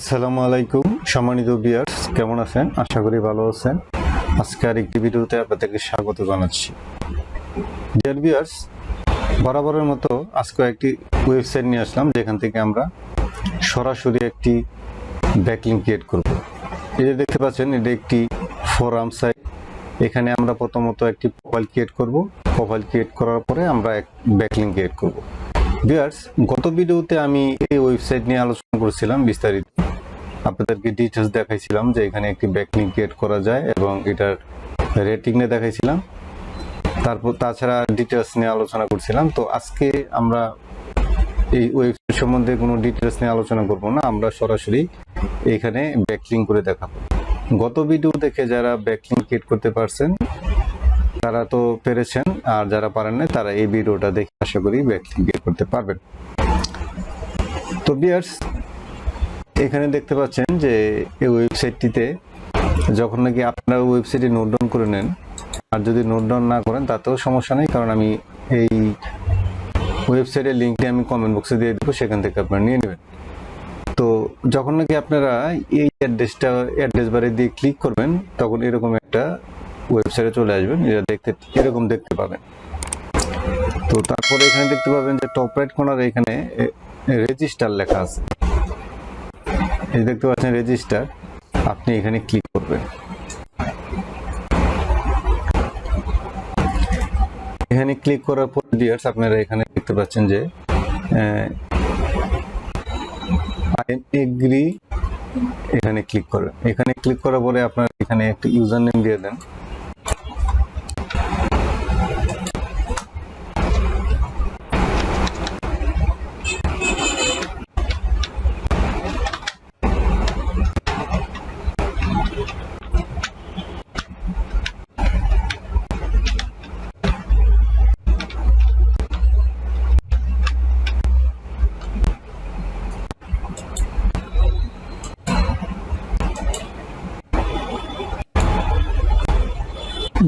আসসালামু আলাইকুম। সম্মানিত বিয়ার্স কেমন আছেন? আশা করি ভালো আছেন। আজকে আর একটি ভিডিওতে আপনাদেরকে স্বাগত জানাচ্ছি। ডিয়ার বিয়ার্স বরাবরের মতো আজকে একটি ওয়েবসাইট নিয়ে আসলাম, যেখান থেকে আমরা সরাসরি একটি ব্যাকলিং ক্রিয়েট করব। এই যে দেখতে পাচ্ছেন, এটা একটি ফোরাম সাইট এখানে আমরা প্রথমত একটি প্রোফাইল ক্রিয়েট করব। প্রোফাইল ক্রিয়েট করার পরে আমরা এক ব্যাকলিং ক্রিয়েট করব। ভিউয়ার্স গত ভিডিওতে আমি এই ওয়েবসাইট নিয়ে আলোচনা করেছিলাম বিস্তারিত। আপনাদেরকে ডিটেলস দেখাইছিলাম যে এখানে একটি ব্যাকলিং ক্রিয়েট করা যায় এবং এটার রেটিং নিয়ে দেখাইছিলাম। তারপর তাছাড়া ডিটেলস নিয়ে আলোচনা করছিলাম। তো আজকে আমরা এই ওয়েবসাইট সম্বন্ধে কোনো ডিটেলস নিয়ে আলোচনা করব না। আমরা সরাসরি এখানে ব্যাকলিং করে দেখাবো। গত ভিডিও দেখে যারা ব্যাকলিং ক্রিয়েট করতে পারছেন, তারা তো পেরেছেন। আর যারা পারেন না তারা এই ভিডিওটা দেখে আশা করি ব্যাকলিং ক্রিয়েট করতে পারবেন। তো বিয়ার্স এখানে দেখতে পাচ্ছেন যে এই ওয়েবসাইটটিতে যখন নাকি আপনারা ওয়েবসাইটে নোট ডাউন করে নেন, আর যদি নোট ডাউন না করেন, তাতেও সমস্যা নেই, কারণ আমি এই ওয়েবসাইটের লিঙ্কটি আমি কমেন্ট বক্সে দিয়ে দেবো, সেখান থেকে আপনারা নিয়ে নেবেন। তো যখন নাকি আপনারা এই অ্যাড্রেসটা, অ্যাড্রেস বারে দিয়ে ক্লিক করবেন, তখন এরকম একটা ওয়েবসাইটে চলে আসবেন, এটা দেখতে, এরকম দেখতে পাবেন। তো তারপরে এখানে দেখতে পাবেন যে টপ রাইট কর্নারে এখানে রেজিস্টার লেখা আছে। এই দেখতে পাচ্ছেন রেজিস্টার আপনি এখানে ক্লিক করবেন। এখানে ক্লিক করার পর ডিয়ার্স আপনারা এখানে দেখতে পাচ্ছেন যে এগ্রি এখানে ক্লিক করবেন। এখানে ক্লিক করার পরে আপনারা এখানে একটা ইউজার নেম দিয়ে দেন।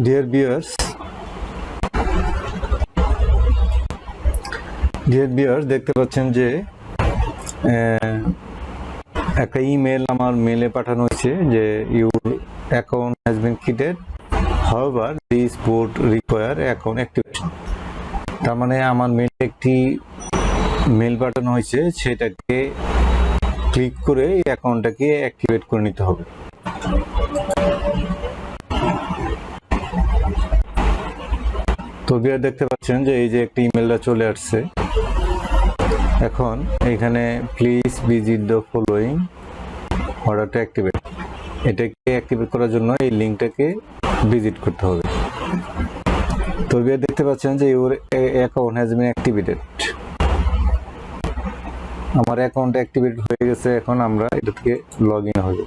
ডিয়ার বিয়ার্স ডিয়ার বিয়ার্স দেখতে পাচ্ছেন যে একটা ইমেল আমার মেলে পাঠানো হয়েছে যে your account has been created however this board require account activation তার মানে আমার মেলে একটি মেল পাঠানো হয়েছে, সেটাকে ক্লিক করে এই অ্যাকাউন্টটাকে অ্যাক্টিভেট করে নিতে হবে। তো বিয়ার দেখতে পাচ্ছেন যে এই যে একটা ইমেলটা চলে আসছে। এখন এখানে please visit the following order to activate এটাকে অ্যাক্টিভেট করার জন্য এই লিঙ্কটাকে ভিজিট করতে হবে। তো দেখতে পাচ্ছেন যে your account has been activated আমার অ্যাকাউন্ট অ্যাক্টিভেট হয়ে গেছে, এখন আমরা এটা থেকে লগ ইন হয়ে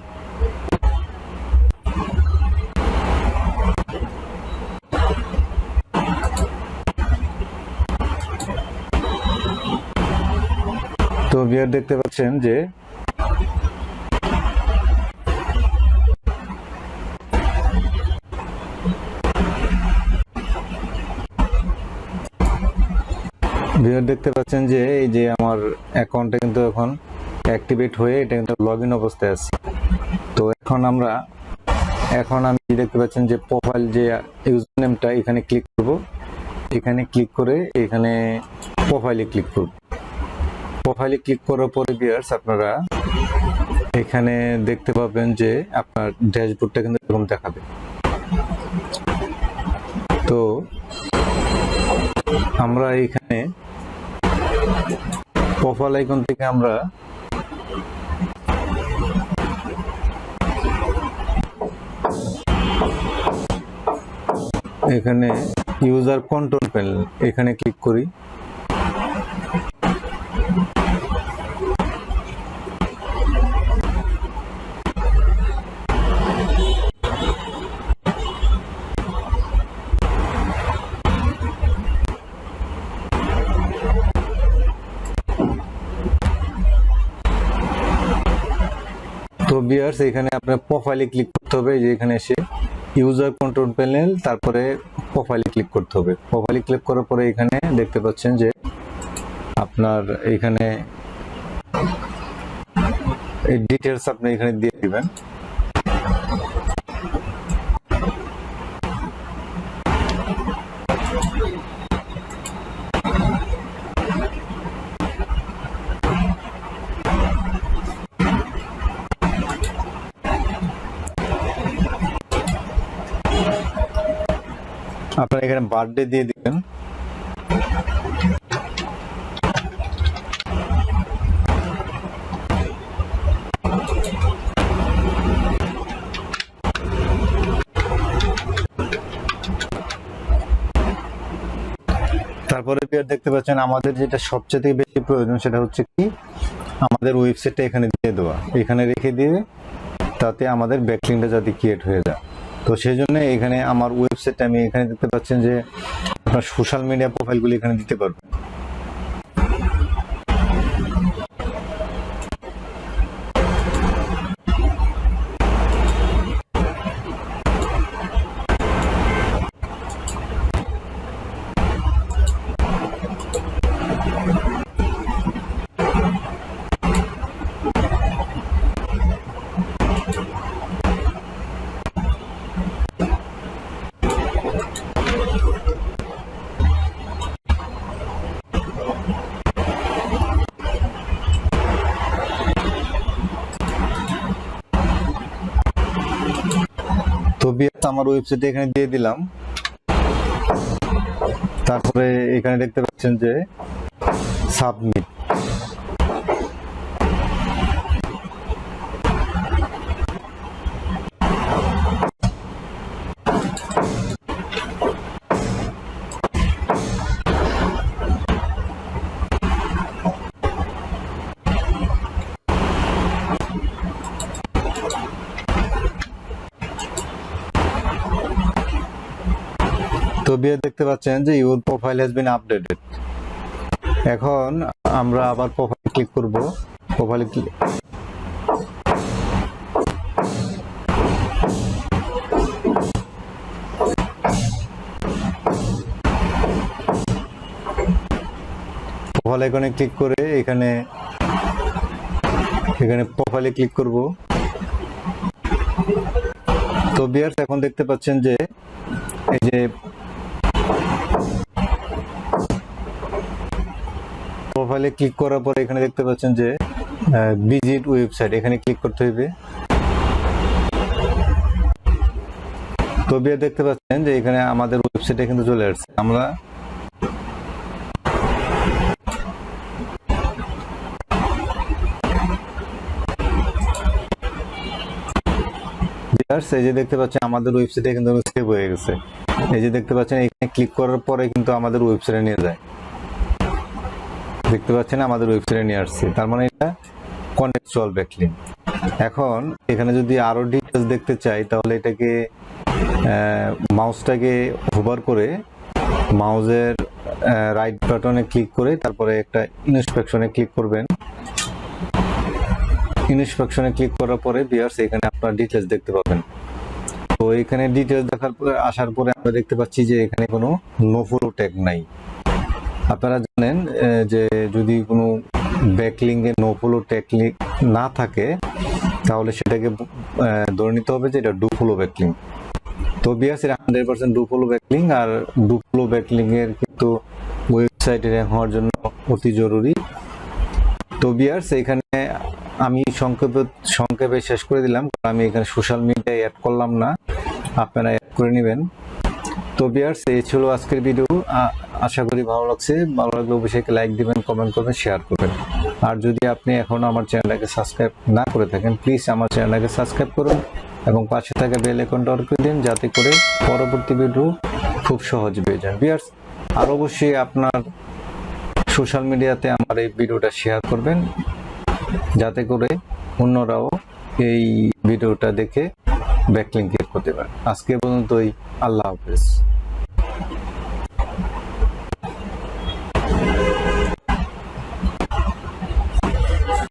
বিয়ার দেখতে পাচ্ছেন যে বিয়ার দেখতে পাচ্ছেন যে এই যে আমার অ্যাকাউন্টটা কিন্তু এখন অ্যাক্টিভেট হয়ে এটা কিন্তু লগ ইন অবস্থায় আছে। তো এখন আমরা, এখন আমি দেখতে পাচ্ছেন যে প্রোফাইল যে ইউজার নেমটা এখানে ক্লিক করব। এখানে ক্লিক করে এখানে প্রোফাইলে ক্লিক করব। প্রোফাইলে ক্লিক করার পরে ভিউয়ার্স আপনারা এখানে দেখতে পাবেন যে আপনার ড্যাশবোর্ডটা কিন্তু এরকম দেখাবে। তো আমরা এখানে প্রোফাইল আইকন থেকে আমরা এখানে ইউজার কন্ট্রোল প্যানেল এখানে ক্লিক করি। তো বিয়ার্স এখানে আপনার প্রোফাইলে ক্লিক করতে হবে যে এখানে এসে ইউজার কন্ট্রোল প্যানেল তারপরে প্রোফাইলে ক্লিক করতে হবে। প্রোফাইলে ক্লিক করার পরে এখানে দেখতে পাচ্ছেন যে আপনার এখানে এই ডিটেলস আপনি এখানে দিয়ে দিবেন। এখানে বার্থডে দিয়ে দিবেন। তারপরে পেয়ার দেখতে পাচ্ছেন, আমাদের যেটা সবচেয়ে বেশি প্রয়োজন সেটা হচ্ছে কি, আমাদের ওয়েবসাইটটা এখানে দিয়ে দেওয়া। এখানে রেখে দিয়ে তাতে আমাদের ব্যাকলিংটা যাতে ক্রিয়েট হয়ে যায়। তো সেই জন্য এখানে আমার ওয়েবসাইটটা আমি এখানে দেখতে পাচ্ছেন যে আপনার সোশ্যাল মিডিয়া প্রোফাইলগুলি এখানে দিতে পারবেন। তো বিয়াস আমার ওয়েবসাইটে এখানে দিয়ে দিলাম। তারপরে এখানে দেখতে পাচ্ছেন যে সাবমিট বিয়ে দেখতে পাচ্ছেন যে your profile has been updated এখন আমরা আবার প্রোফাইল ক্লিক করব। প্রোফাইলে ক্লিক আইকনে ক্লিক করে এখানে এখানে প্রোফাইলে ক্লিক করব। তো বিয়ার্স এখন দেখতে পাচ্ছেন যে এই যে প্রোফাইলে ক্লিক করার পরে এখানে দেখতে পাচ্ছেন যে ভিজিট ওয়েবসাইট এখানে ক্লিক করতে হইবে। তো বিয়ে দেখতে পাচ্ছেন যে এখানে আমাদের ওয়েবসাইটে কিন্তু চলে আসছে। আমরা এই যে দেখতে পাচ্ছেন, আমাদের ওয়েবসাইটে কিন্তু সেভ হয়ে গেছে। এই যে দেখতে পাচ্ছেন, এখানে ক্লিক করার পরে কিন্তু আমাদের ওয়েবসাইটে নিয়ে যায়। দেখতে পাচ্ছেন, আমাদের ওয়েবসাইটে নিয়ে আসছে। তার মানে এটা কন্টেক্সচুয়াল ব্যাকলিং এখন এখানে যদি আরও ডিটেলস দেখতে চাই, তাহলে এটাকে মাউসটাকে হোভার করে মাউজের রাইট বাটনে ক্লিক করে তারপরে একটা ইনস্পেকশনে ক্লিক করবেন। ইনস্পেকশনে ক্লিক করার পরে বিয়ার্স এখানে আপনার ডিটেলস দেখতে পাবেন। তো এখানে ডিটেলস দেখার পরে, আসার পরে আমরা দেখতে পাচ্ছি যে এখানে কোনো নো ট্যাগ নাই। আপনারা জানেন যে যদি কোনো ব্যাকলিংয়ে নো ফলো ট্যাগ না থাকে, তাহলে সেটাকে ধরে নিতে হবে যে এটা ডু ফলো ব্যাকলিং। তো বিয়ার্স এটা হান্ড্রেড পার্সেন্ট ডুফলো ব্যাকলিং, আর ডু ফলো ব্যাকলিং কিন্তু ওয়েবসাইটে র্যাঙ্ক হওয়ার জন্য অতি জরুরি। তো বিয়ার্স এখানে আমি সংক্ষেপে সংক্ষেপে শেষ করে দিলাম আমি এখানে সোশ্যাল মিডিয়ায় অ্যাড করলাম না। আপনারা অ্যাড করে নেবেন। তো বিয়ার্স এই ছিল আজকের ভিডিও। আশা করি ভালো লাগছে। ভালো লাগলে অবশ্যই লাইক দিবেন কমেন্ট করবেন শেয়ার করবেন। আর যদি আপনি এখনও আমার চ্যানেলটাকে সাবস্ক্রাইব না করে থাকেন প্লিজ আমার চ্যানেলটাকে সাবস্ক্রাইব করুন এবং পাশে থাকা বেল আইকনটা অন করে দিন, যাতে করে পরবর্তী ভিডিও খুব সহজ পেয়ে যান। বিয়ার্স আর অবশ্যই আপনার সোশ্যাল মিডিয়াতে আমার এই ভিডিওটা শেয়ার করবেন, যাতে করে অন্যরাও এই ভিডিওটা দেখে ব্যাকলিং করতে পারে। আজকে পর্যন্তই, আল্লাহ হাফেজ।